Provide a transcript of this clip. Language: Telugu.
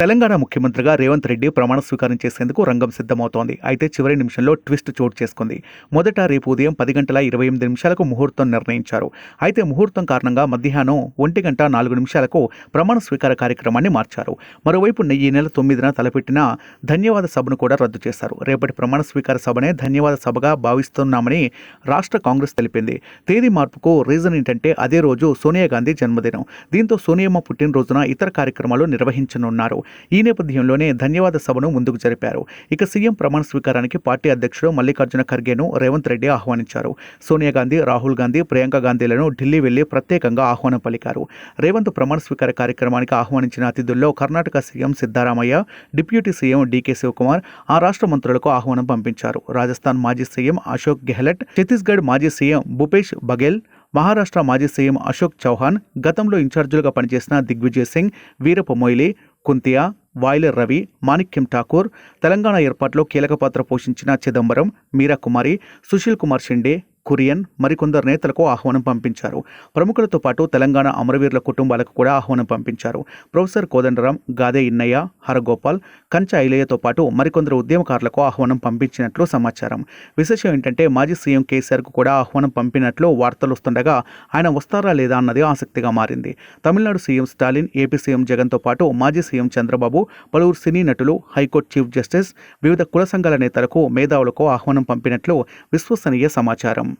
తెలంగాణ ముఖ్యమంత్రిగా రేవంత్ రెడ్డి ప్రమాణ స్వీకారం చేసేందుకు రంగం సిద్ధమవుతోంది. అయితే చివరి నిమిషంలో ట్విస్ట్ చోటు చేసుకుంది. మొదట రేపు ఉదయం పది గంటల ఇరవై ఎనిమిది నిమిషాలకు ముహూర్తం నిర్ణయించారు. అయితే ముహూర్తం కారణంగా మధ్యాహ్నం ఒంటి గంట నాలుగు నిమిషాలకు ప్రమాణ స్వీకార కార్యక్రమాన్ని మార్చారు. మరోవైపు ఈ నెల తొమ్మిదిన తలపెట్టిన ధన్యవాద సభను కూడా రద్దు చేశారు. రేపటి ప్రమాణ స్వీకార సభనే ధన్యవాద సభగా భావిస్తున్నామని రాష్ట్ర కాంగ్రెస్ తెలిపింది. తేదీ మార్పుకు రీజన్ ఏంటంటే అదే రోజు సోనియా గాంధీ జన్మదినం. దీంతో సోనియమ్మ పుట్టినరోజున ఇతర కార్యక్రమాలు నిర్వహించనున్నారు. ఈ నేపథ్యంలోనే ధన్యవాద సభను ముందుకు జరిపారు. ఇక సీఎం ప్రమాణ స్వీకారానికి పార్టీ అధ్యక్షుడు మల్లికార్జున ఖర్గేను రేవంత్ రెడ్డి ఆహ్వానించారు. సోనియా గాంధీ రాహుల్ గాంధీ ప్రియాంక గాంధీలను ఢిల్లీ వెళ్ళి ప్రత్యేకంగా ఆహ్వానం పలికారు. రేవంత్ ప్రమాణ స్వీకార కార్యక్రమానికి ఆహ్వానించిన అతిథుల్లో Karnataka CM Siddaramaiah deputy CM DK Shivakumar ఆ రాష్ట్ర మంత్రులకు ఆహ్వానం పంపించారు. రాజస్థాన్ మాజీ సీఎం అశోక్ గెహ్లట్ ఛత్తీస్గఢ్ మాజీ సీఎం భూపేష్ బఘెల్ మహారాష్ట్ర మాజీ సీఎం అశోక్ చౌహాన్ గతంలో ఇన్ఛార్జీలుగా పనిచేసిన దిగ్విజయ్ సింగ్ వీరప్ప మొయిలీ కుంతియా వాయిలర్ రవి మాణిక్యం ఠాకూర్ తెలంగాణ ఏర్పాటులో కీలక పాత్ర పోషించిన చిదంబరం మీరా కుమారి సుశీల్ కుమార్ షిండే కురియన్ మరికొందరు నేతలకు ఆహ్వానం పంపించారు. ప్రముఖులతో పాటు తెలంగాణ అమరవీరుల కుటుంబాలకు కూడా ఆహ్వానం పంపించారు. ప్రొఫెసర్ కోదండరాం గాదే ఇన్నయ్య హరగోపాల్ కంచ ఐలయ్యతో పాటు మరికొందరు ఉద్యమకారులకు ఆహ్వానం పంపించినట్లు సమాచారం. విశేషం ఏంటంటే మాజీ సీఎం కేసీఆర్కు కూడా ఆహ్వానం పంపినట్లు వార్తలు వస్తుండగా ఆయన వస్తారా లేదా అన్నది ఆసక్తిగా మారింది. Tamil Nadu CM Stalin AP CM జగన్తో పాటు మాజీ సీఎం చంద్రబాబు పలువురు సినీ నటులు హైకోర్టు చీఫ్ జస్టిస్ వివిధ కుల సంఘాల నేతలకు మేధావులకు ఆహ్వానం పంపినట్లు విశ్వసనీయ సమాచారం.